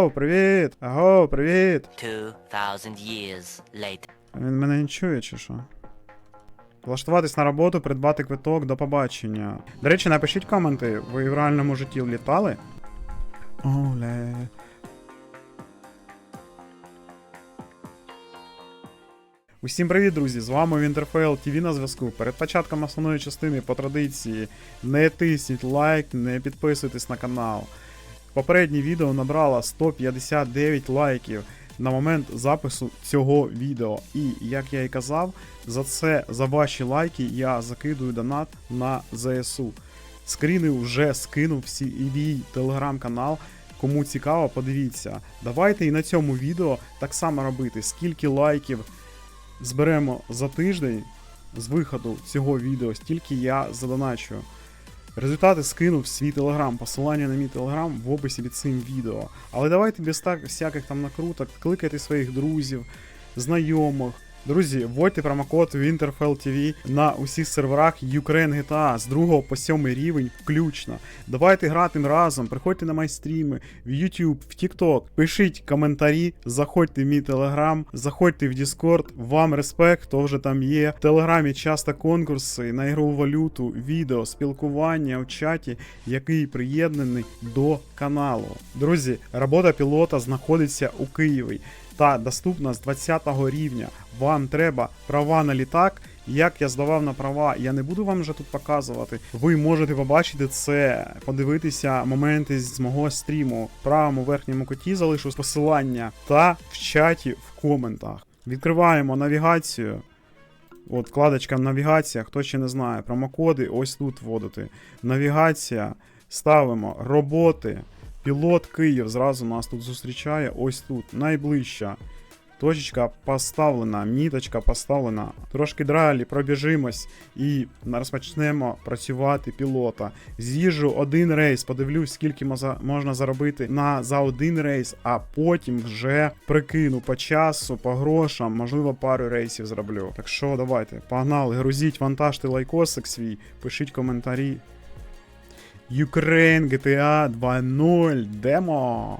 Аго, привіт! Аго, привіт! 2,000 years later. Він мене не чує, чи що? Влаштуватись на роботу, придбати квиток, до побачення. До речі, напишіть коменти, ви в реальному житті літали? Оле. Усім привіт, друзі! З вами Winterfell TV на зв'язку. Перед початком основної частини по традиції не тисніть лайк, не підписуйтесь на канал. Попереднє відео набрало 159 лайків на момент запису цього відео. І як я і казав, за це, за ваші лайки, я закидую донат на ЗСУ. Скріни вже скинув всі і телеграм-канал. Кому цікаво, подивіться. Давайте і на цьому відео так само робити. Скільки лайків зберемо за тиждень з виходу цього відео, стільки я задоначу. Результати скинув в свій телеграм, посилання на мій телеграм в описі під цим відео. Але давайте без так всяких там накруток, кликайте своїх друзів, знайомих. Друзі, вводьте промокод Winterfell TV на усіх серверах Ukraine GTA з 2 по 7 рівень включно. Давайте грати разом, приходьте на мої стріми в YouTube, в TikTok, пишіть коментарі, заходьте в мій телеграм, заходьте в Discord, вам респект, хто вже там є. В телеграмі часто конкурси на ігрову валюту, відео, спілкування в чаті, який приєднаний до каналу. Друзі, робота пілота знаходиться у Києві та доступна з 20 рівня. Вам треба права на літак. Як я здавав на права, я не буду вам вже тут показувати. Ви можете побачити це, подивитися моменти з мого стріму. В правому верхньому куті залишу посилання та в чаті в коментах. Відкриваємо навігацію. От, вкладочка навігація, хто ще не знає, промокоди ось тут вводити. Навігація, ставимо роботи. Пілот Київ зразу нас тут зустрічає. Ось тут, найближча. Точечка поставлена, міточка поставлена. Трошки далі пробіжимось і розпочнемо працювати пілота. З'їжджу один рейс, подивлюсь, скільки можна заробити на за один рейс, а потім вже прикину по часу, по грошам, можливо, пару рейсів зроблю. Так що давайте, погнали, грузіть, вантажте лайкосик свій, пишіть коментарі. Ukraine GTA 2.0 демо.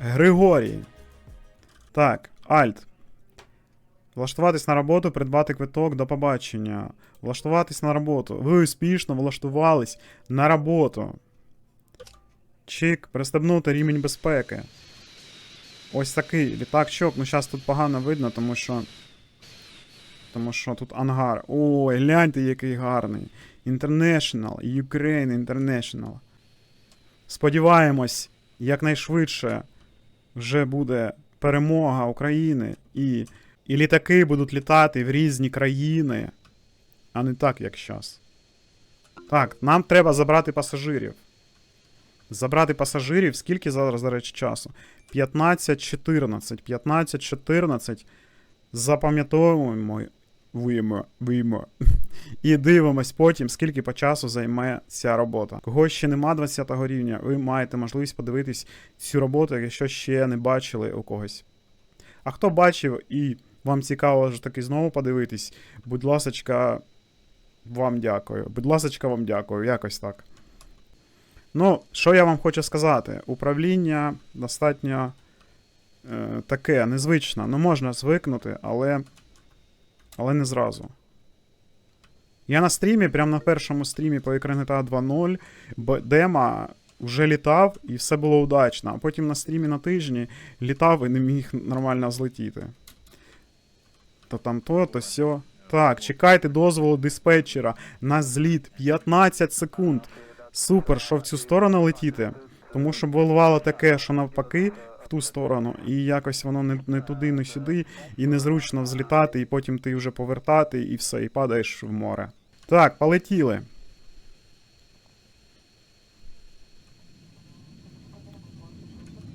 Григорій. Так, Альт. Влаштуватись на роботу, придбати квиток до побачення. Влаштуватись на роботу. Ви успішно влаштувались на роботу. Чик, пристебнути рівень безпеки. Ось такий літакчок. Ну, зараз тут погано видно, тому що. Тому що тут ангар. Ой, гляньте, який гарний. International, Ukraine International. Сподіваємось, якнайшвидше вже буде перемога України, і, і літаки будуть літати в різні країни, а не так, як зараз. Так, нам треба забрати пасажирів. Забрати пасажирів, скільки зараз, до речі, часу? 15-14. 15-14. Запам'ятовуємо. Вуємо. І дивимось потім, скільки по часу займе ця робота. Кого ще нема 20 рівня, ви маєте можливість подивитись цю роботу, якщо ще не бачили у когось. А хто бачив і вам цікаво ж таки знову подивитись, будь ласочка, вам дякую. Будь ласочка, вам дякую, якось так. Ну, що я вам хочу сказати? Управління достатньо е, таке, незвичне. Ну, можна звикнути, але. Але не зразу. Я на стрімі, прямо на першому стрімі по GTA 2.0 б- дема вже літав і все було удачно. А потім на стрімі на тижні літав і не міг нормально злетіти. То там то, то сьо. Так, чекайте дозволу диспетчера на зліт 15 секунд. Супер, що в цю сторону летіти. Тому що бувало таке, що навпаки, в ту сторону, і якось воно не, не туди, не сюди, і незручно взлітати, і потім ти вже повертати, і все, і падаєш в море. Так, полетіли.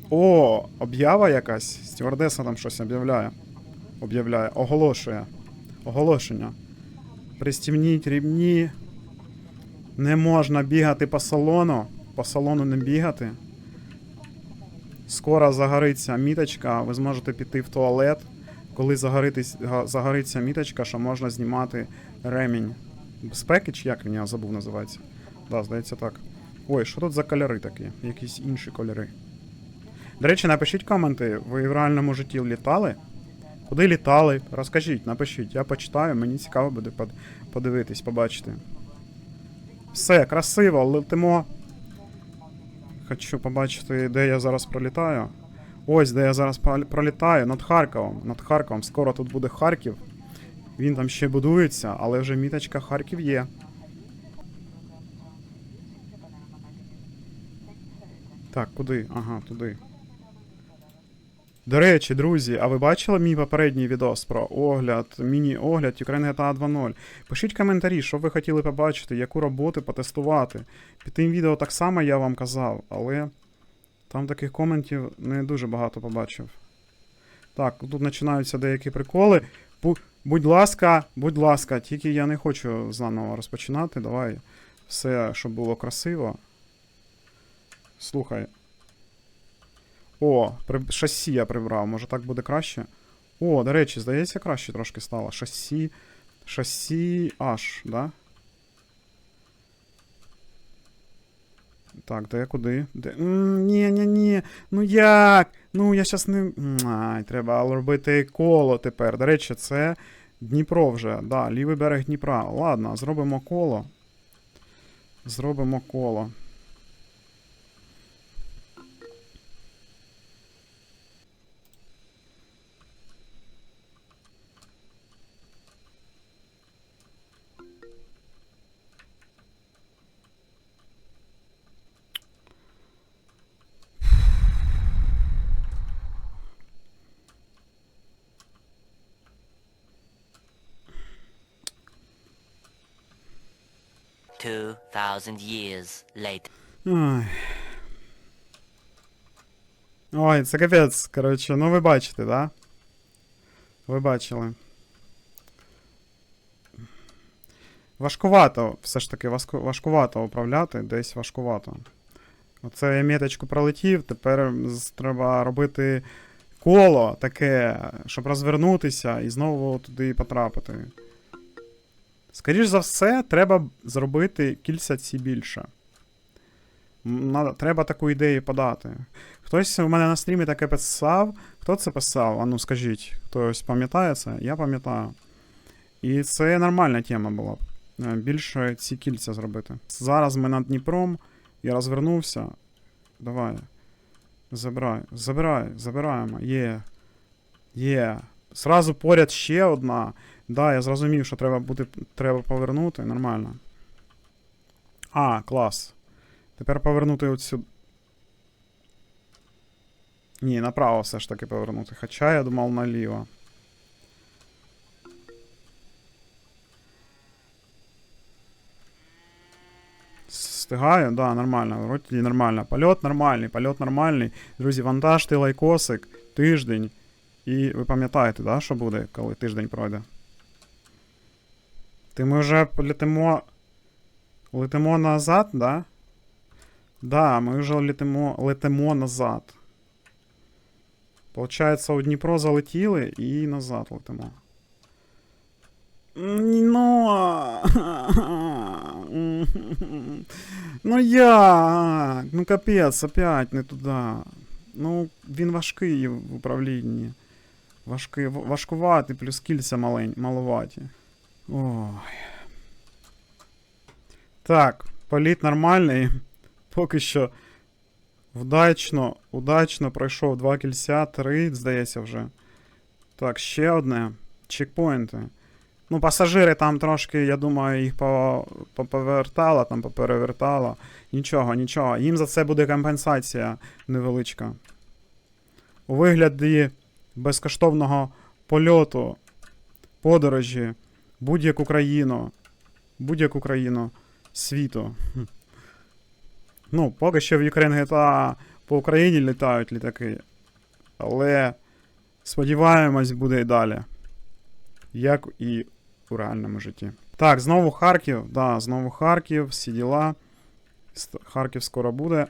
О, об'ява якась. Стюардеса там щось об'являє. Об'являє. Оголошує. Оголошення. Пристімніть рівні. Не можна бігати по салону. По салону не бігати. Скоро загориться міточка, ви зможете піти в туалет. Коли загориться міточка, що можна знімати ремінь безпеки, чи як він я забув називається. Да, здається так. Ой, що тут за кольори такі? Якісь інші кольори. До речі, напишіть коменти, ви в реальному житті літали? Куди літали? Розкажіть, напишіть, я почитаю, мені цікаво буде подивитись, побачити. Все, красиво, летимо. Хочу побачити, де я зараз пролітаю. Ось, де я зараз пролітаю, над Харковом. Над Харковом. Скоро тут буде Харків. Він там ще будується, але вже міточка Харків є. Так, куди? Ага, туди. До речі, друзі, а ви бачили мій попередній відос про огляд, міні-огляд Ukraine GTA 2.0? Пишіть коментарі, що ви хотіли побачити, яку роботу потестувати. Під тим відео так само я вам казав, але там таких коментів не дуже багато побачив. Так, тут починаються деякі приколи. Будь ласка, будь ласка, тільки я не хочу заново розпочинати. Давай все, щоб було красиво. Слухай. О, при... шасі я прибрав, може так буде краще. О, до речі, здається, краще трошки стало. Шасі. Шасі H, да? Так, де куди? Де... М, Ні, ні, ні. Ну як? Ну я щас не. Ай, треба робити коло тепер. До речі, це Дніпро вже. Да, лівий берег Дніпра. Ладно, зробимо коло. Зробимо коло. Two thousand years later. Ой. Це капець, коротше, ну ви бачите, да? Ви бачили. Важкувато, все ж таки, важкувато управляти, десь важкувато. Оце я меточку пролетів, тепер треба робити коло таке, щоб розвернутися і знову туди потрапити. Скоріш за все, треба зробити кільця ці більше. Треба таку ідею подати. Хтось у мене на стрімі таке писав. Хто це писав? А ну скажіть, хтось пам'ятає це? Я пам'ятаю. І це нормальна тема була. б. Е, Більше ці кільця зробити. Зараз ми над Дніпром. Я розвернувся. Давай. Забирай. Забирай, забираємо. Є. Є. Зразу поряд ще одна. Да, я зрозумів, що треба буде, треба повернути. Нормально. А, клас. Тепер повернути от сюди. Ні, направо все ж таки повернути. Хоча я думав наліво. Встигаю? Да, нормально. Вроді нормально. Польот нормальний, польот нормальний. Друзі, вантажте лайкосик, тиждень. І ви пам'ятаєте, да, що буде, коли тиждень пройде? Ти ми вже полетимо. Летимо назад, да? Да, ми вже летимо, летимо назад. Получається, у Дніпро залетіли і назад летимо. Ну. Ну як? Ну капець, опять не туди. Ну, він важкий в управлінні. Важкий, в- важкуватий, плюс кільця малень, маловаті. Ой. Так, політ нормальний. Поки що вдачно, удачно пройшов два кільця, три, здається, вже. Так, ще одне. Чекпоінти. Ну, пасажири там трошки, я думаю, їх по- по- повертало, там поперевертало. Нічого, нічого. Їм за це буде компенсація невеличка. У вигляді безкоштовного польоту, подорожі, будь-яку країну, будь-яку країну світу. Ну, поки що в Ukraine GTA по Україні літають літаки. Але сподіваємось, буде і далі. Як і у реальному житті. Так, знову Харків. Да, знову Харків, всі діла. Харків скоро буде.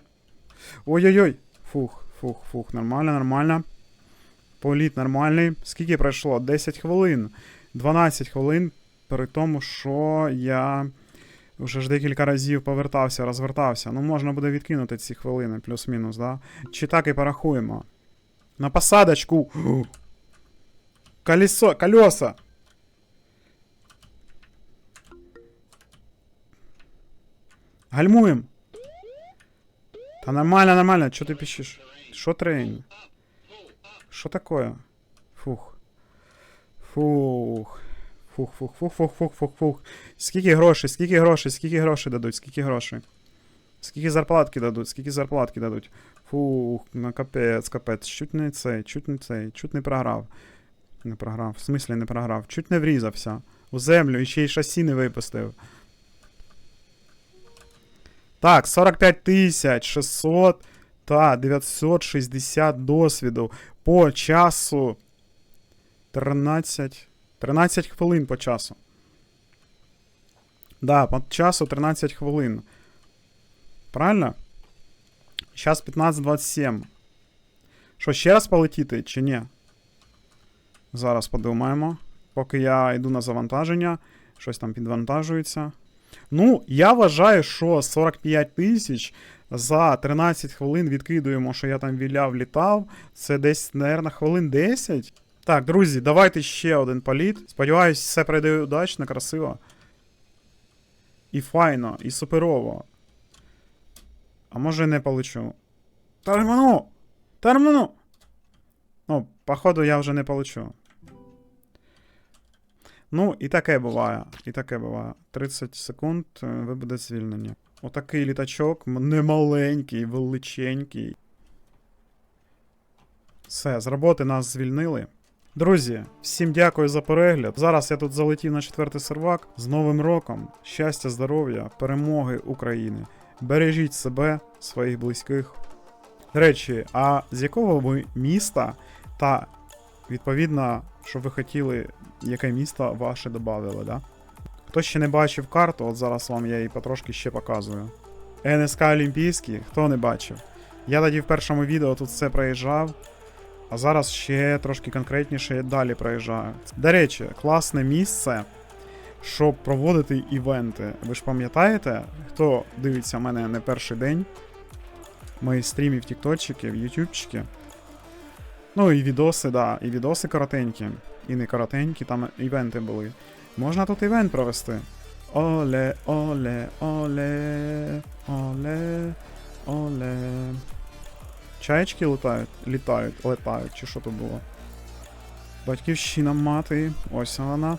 Ой-ой-ой. Фух, фух, фух. Нормально, нормально. Політ нормальний. Скільки пройшло? 10 хвилин. 12 хвилин. При тому, що я Вже ж декілька разів повертався, розвертався. Ну, можна буде відкинути ці хвилини, плюс-мінус, да? Чи так і порахуємо. На посадочку. Колесо, колеса. Гальмуем. Та нормально, нормально, чё ты пищишь? Шо трень? Что такое? Фух. Фух. Фух, фух, фух, фух, фух, фух, фух. Скільки грошей, скільки грошей, скільки грошей дадуть, скільки грошей? Скільки зарплатки дадуть, скільки зарплатки дадуть? Фух, ну капець, капець, чуть не цей, чуть не цей, чуть не програв. Не програв, в смислі не програв, чуть не врізався. У землю і ще й шасі не випустив. Так, 45 тисяч 600 та 960 досвіду по часу 13. 13 хвилин по часу. Да, по часу 13 хвилин. Правильно? Зараз 15.27. Що, ще раз полетіти чи ні? Зараз подумаємо. Поки я йду на завантаження, щось там підвантажується. Ну, я вважаю, що 45 тисяч за 13 хвилин відкидуємо, що я там віляв, літав. Це десь, наверное, хвилин 10. Так, друзі, давайте ще один політ. Сподіваюсь, все пройде удачно, красиво. І файно, і суперово. А може не полечу. Терміну! Терміну! Ну, походу, я вже не полечу. Ну, і таке буває. І таке буває. 30 секунд, е, ви буде звільнені. Отакий літачок, немаленький, величенький. Все, з роботи нас звільнили. Друзі, всім дякую за перегляд. Зараз я тут залетів на четвертий сервак. З Новим роком, щастя, здоров'я, перемоги України. Бережіть себе, своїх близьких. До речі, а з якого ви міста та відповідно, що ви хотіли, яке місто ваше додавали, да? Хто ще не бачив карту, от зараз вам я її потрошки ще показую. НСК Олімпійський, хто не бачив. Я тоді в першому відео тут все проїжджав, а зараз ще трошки конкретніше далі проїжджаю. До речі, класне місце, щоб проводити івенти. Ви ж пам'ятаєте, хто дивиться мене не перший день? Мої стріми в тікточки, в ютубчики. Ну і відоси, да, і відоси коротенькі, і не коротенькі, там івенти були. Можна тут івент провести. Оле, оле, оле, оле, оле. Чаєчки літають, літають, летають, чи що то було? Батьківщина мати, ось вона.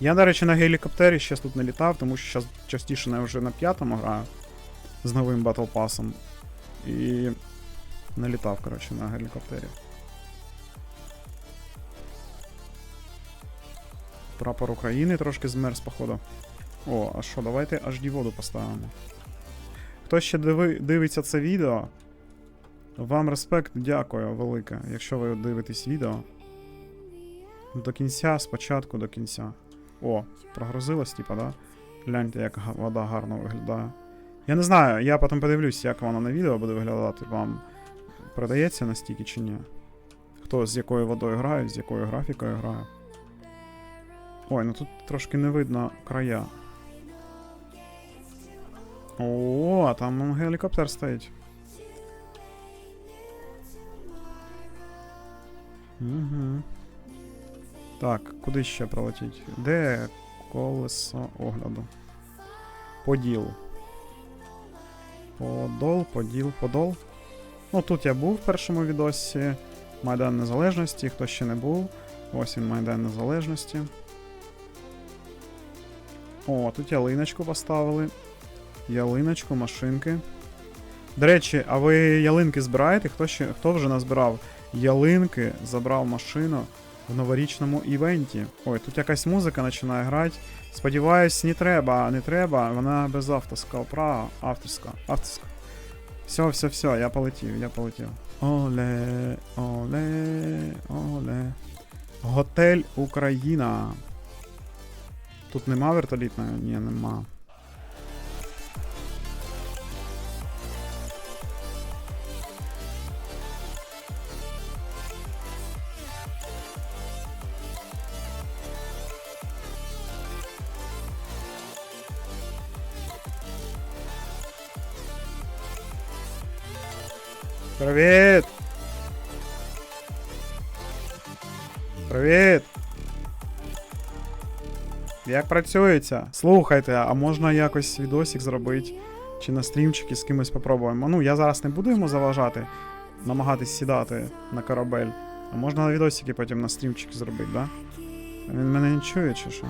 Я, до речі, на гелікоптері ще тут не літав, тому що зараз частіше я вже на п'ятому граю з новим Pass. І не літав, коротше, на гелікоптері. Прапор України трошки змерз, походу. О, а що, давайте HD воду поставимо. Хто ще диви, дивиться це відео, вам респект, дякую велике, якщо ви дивитесь відео. До кінця, спочатку до кінця. О, прогрузилась, типа, да? Гляньте, як вода гарно виглядає. Я не знаю, я потім подивлюсь, як воно на відео буде виглядати. Вам продається настільки чи ні? Хто з якою водою грає, з якою графікою грає. Ой, ну тут трошки не видно края. О, а там гелікоптер стоїть. Угу. Так, куди ще пролетіть? Де колесо огляду? Поділ. Подол, поділ, подол. Ну, тут я був в першому відосі. Майдан Незалежності. Хто ще не був. Ось він Майдан Незалежності. О, тут ялиночку поставили. Ялиночку, машинки. До речі, а ви ялинки збираєте? Хто ще хто вже назбирав ялинки, забрав машину в новорічному івенті? Ой, тут якась музика починає грати. Сподіваюсь, не треба, не треба. Вона без автоска. Права, авторська, авторська. Все, все, все, я полетів, я полетів. Оле, оле, оле. Готель Україна. Тут нема вертолітної? Ні, нема. Привіт! Привіт! Як працюється? Слухайте, а можна якось відосик зробити? Чи на стрімчики з кимось попробуємо? Ну, я зараз не буду йому заважати, намагатись сідати на корабель. А можна відосики потім на стрімчики зробити, да? Він мене не чує чи що?